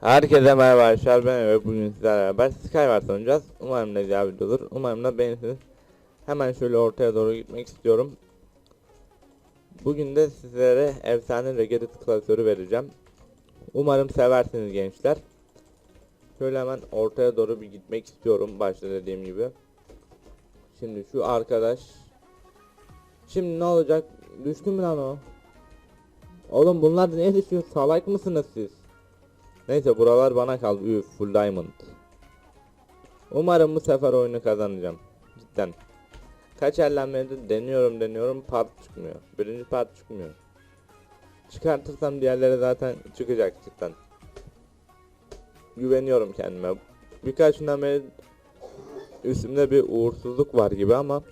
Herkese merhaba arkadaşlar ben ve bugün sizlerle beraber Skywars oynayacağız. Umarım da güzel video olur. Umarım da beğenirsiniz. Hemen şöyle ortaya doğru gitmek istiyorum. Bugün de sizlere efsane Regerit klasörü vereceğim. Umarım seversiniz gençler. Şöyle hemen ortaya doğru bir gitmek istiyorum başta dediğim gibi. Şimdi şu arkadaş. Şimdi ne olacak? Düştü mü lan o? Oğlum bunlar niye düşüyor? Salak mısınız siz? Neyse buralar bana kaldı. Üf full diamond. Umarım bu sefer oyunu kazanacağım. Cidden. Kaç ellenmedi deniyorum deniyorum part çıkmıyor. Birinci part çıkmıyor. Çıkartırsam diğerleri zaten çıkacak cidden. Güveniyorum kendime. Birkaç günden üstümde bir uğursuzluk var gibi ama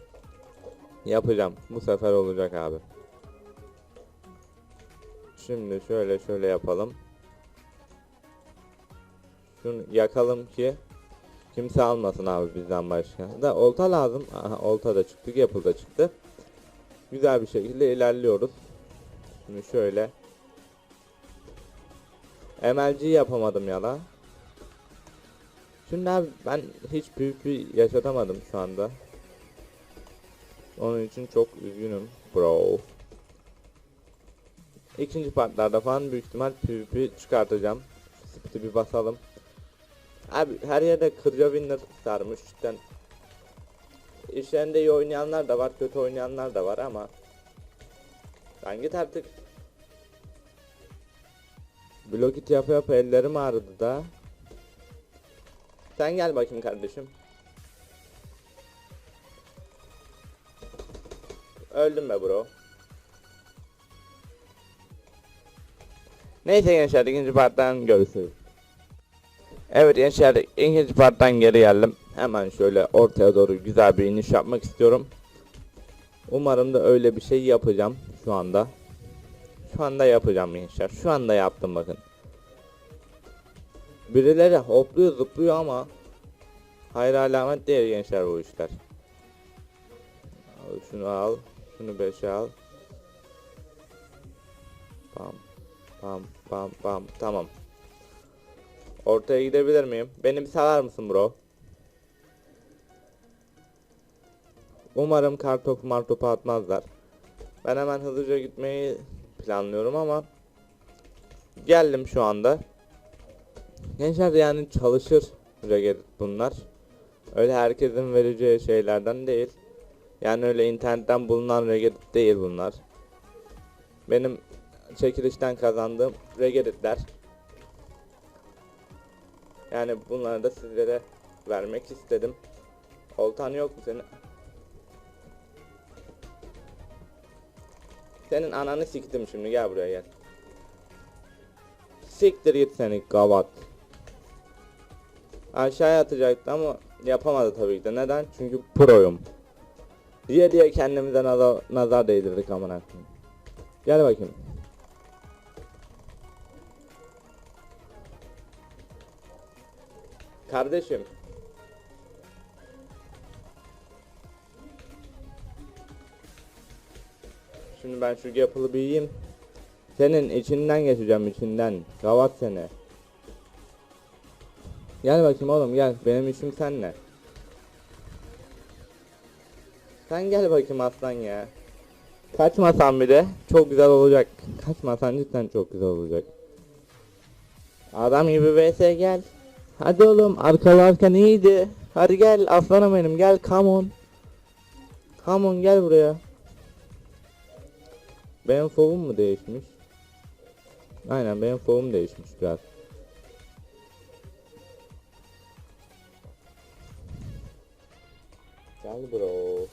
yapacağım. Bu sefer olacak abi. Şimdi şöyle şöyle yapalım. Şunu yakalım ki kimse almasın abi bizden başka. Da olta lazım. Aha olta da çıktı, yapıl da çıktı. Güzel bir şekilde ilerliyoruz. Şimdi şöyle. MLG yapamadım ya la. Şimdi abi ben hiç PvP yaşatamadım şu anda. Onun için çok üzgünüm bro. İkinci partlarda falan büyük ihtimal PvP çıkartacağım. Şu bir basalım. Abi her yerde kırca winner sarmış cidden. İşlerinde iyi oynayanlar da var, kötü oynayanlar da var ama ben git artık. Blokit yapa yapa ellerim ağrıdı da. Sen gel bakayım kardeşim. Öldüm be bro. Neyse gençler ikinci parttan görüşürüz. Evet gençler ikinci parttan geri geldim. Hemen şöyle ortaya doğru güzel bir iniş yapmak istiyorum. Umarım da öyle bir şey yapacağım şu anda. Şu anda yapacağım gençler. Şu anda yaptım bakın. Birileri hopluyor zıplıyor ama hayır alamet değil gençler bu işler. Al şunu al. Şunu 5'e al. Pam pam pam pam tamam. Ortaya gidebilir miyim? Beni bir salar mısın bro? Umarım kartopu martopu atmazlar. Ben hemen hızlıca gitmeyi planlıyorum ama geldim şu anda. Gençler yani çalışır Regerit bunlar. Öyle herkesin vereceği şeylerden değil. Yani öyle internetten bulunan Regerit değil bunlar. Benim çekilişten kazandığım Regerit'ler. Yani bunları da sizlere vermek istedim. Oltan yok mu senin? Senin ananı siktim şimdi gel buraya gel. Siktir git seni gavat. Aşağıya atacaktı ama yapamadı tabii ki de. Neden? Çünkü proyum. Diye diye kendimize nazar, nazar değdirdik amına koyayım. Gel bakayım. Kardeşim. Şimdi ben şu yapılı bir yiyeyim. Senin içinden geçeceğim içinden. Gavat seni. Gel bakayım oğlum gel. Benim işim senle. Sen gel bakayım aslan ya. Kaçmasan bile çok güzel olacak. Kaçmasan cidden çok güzel olacak. Adam gibi vs gel. Hadi oğlum arkalarken iyiydi. Hadi gel aslanım benim gel come on. Come on gel buraya. Benim fovum mu değişmiş? Aynen benim fovum değişmiş biraz. Gel bro.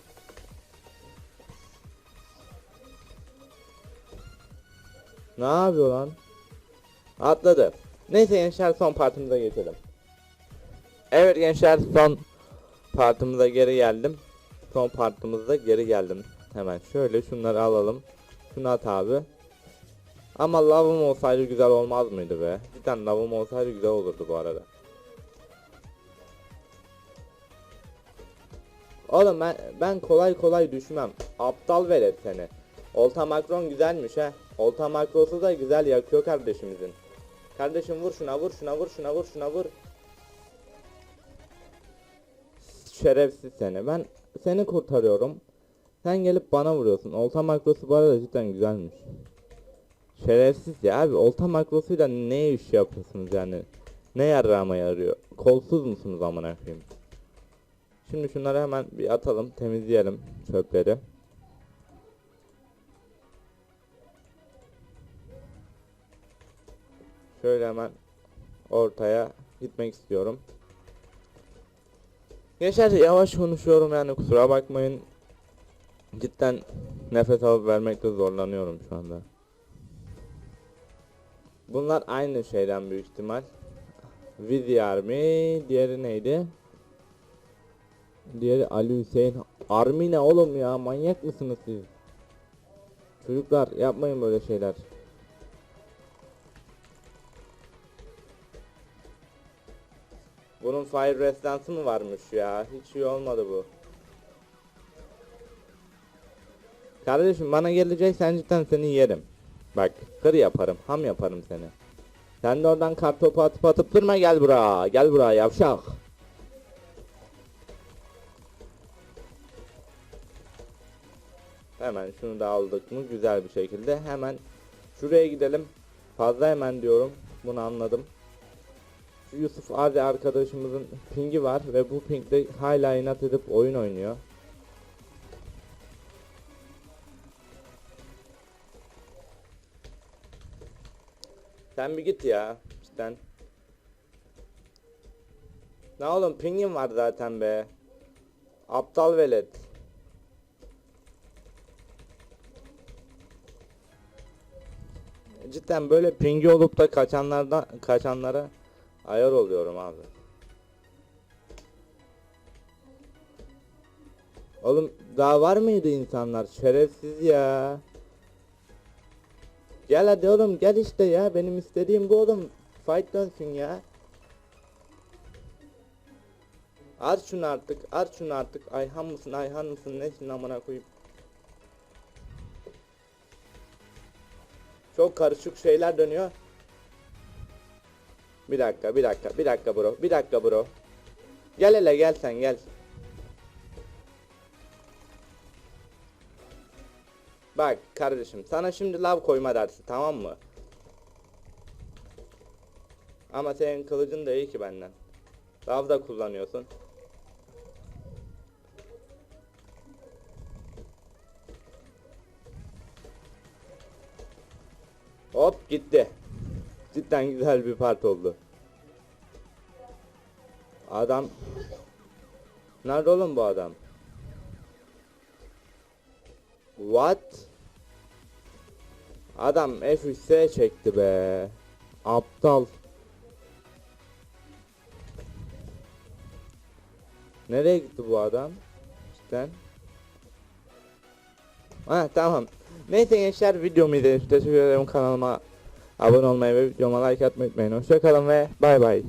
Ne yapıyor lan? Atladı. Neyse gençler son partimize geçelim. Evet gençler son partimize geri geldim. Son partimizde geri geldim. Hemen şöyle şunları alalım. Şunu at abi. Ama lavım olsaydı güzel olmaz mıydı be? Cidden lavım olsaydı güzel olurdu bu arada. Oğlum ben ben kolay kolay düşmem. Aptal velet seni. Olta makron güzelmiş ha. Olta makrosu da güzel yakıyor kardeşimizin. Kardeşim vur şuna vur şuna vur şuna vur şuna vur. Şerefsiz seni. Ben seni kurtarıyorum. Sen gelip bana vuruyorsun. Olta makrosu bu arada cidden güzelmiş. Şerefsiz ya abi. Olta makrosuyla ne iş yapıyorsunuz yani? Ne yarrağıma yarıyor? Kolsuz musunuz amına koyayım? Şimdi şunları hemen bir atalım, temizleyelim çöpleri. Şöyle hemen ortaya gitmek istiyorum. Gençler yavaş konuşuyorum yani kusura bakmayın. Cidden nefes alıp vermekte zorlanıyorum şu anda. Bunlar aynı şeyden büyük ihtimal. Vizi Army, diğeri neydi? Diğeri Ali Hüseyin. Army ne oğlum ya? Manyak mısınız siz? Çocuklar yapmayın böyle şeyler. Bunun fire restansı mı varmış ya? Hiç iyi olmadı bu. Kardeşim bana geleceksen cidden seni yerim. Bak kır yaparım, ham yaparım seni. Sen de oradan kartopu atıp atıp durma gel buraya. Gel buraya yavşak. Hemen şunu da aldık mı güzel bir şekilde. Hemen şuraya gidelim. Fazla hemen diyorum. Bunu anladım. Yusuf Ardi arkadaşımızın pingi var ve bu pingde hala inat edip oyun oynuyor. Sen bir git ya cidden. Ne oğlum pingin var zaten be. Aptal velet. Cidden böyle pingi olup da kaçanlardan kaçanlara ayar oluyorum abi. Oğlum daha var mıydı insanlar? Şerefsiz ya. Gel hadi oğlum gel işte ya. Benim istediğim bu oğlum. Fight dönsün ya. At şunu artık. At şunu artık. Ayhan mısın? Ayhan mısın? Nesin amına koyayım? Çok karışık şeyler dönüyor. Bir dakika, bir dakika, bir dakika bro. Bir dakika bro. Gel hele gel sen gel. Bak kardeşim sana şimdi lav koyma dersi tamam mı? Ama senin kılıcın da iyi ki benden. Lav da kullanıyorsun. Hop gitti. Cidden güzel bir part oldu. Adam Nerede oğlum bu adam? What? Adam F3'e çekti be. Aptal. Nereye gitti bu adam? Cidden. Ha tamam. Neyse gençler videomu izlediğiniz için teşekkür ederim kanalıma abone olmayı ve videoma like atmayı unutmayın. Hoşçakalın ve bay bay.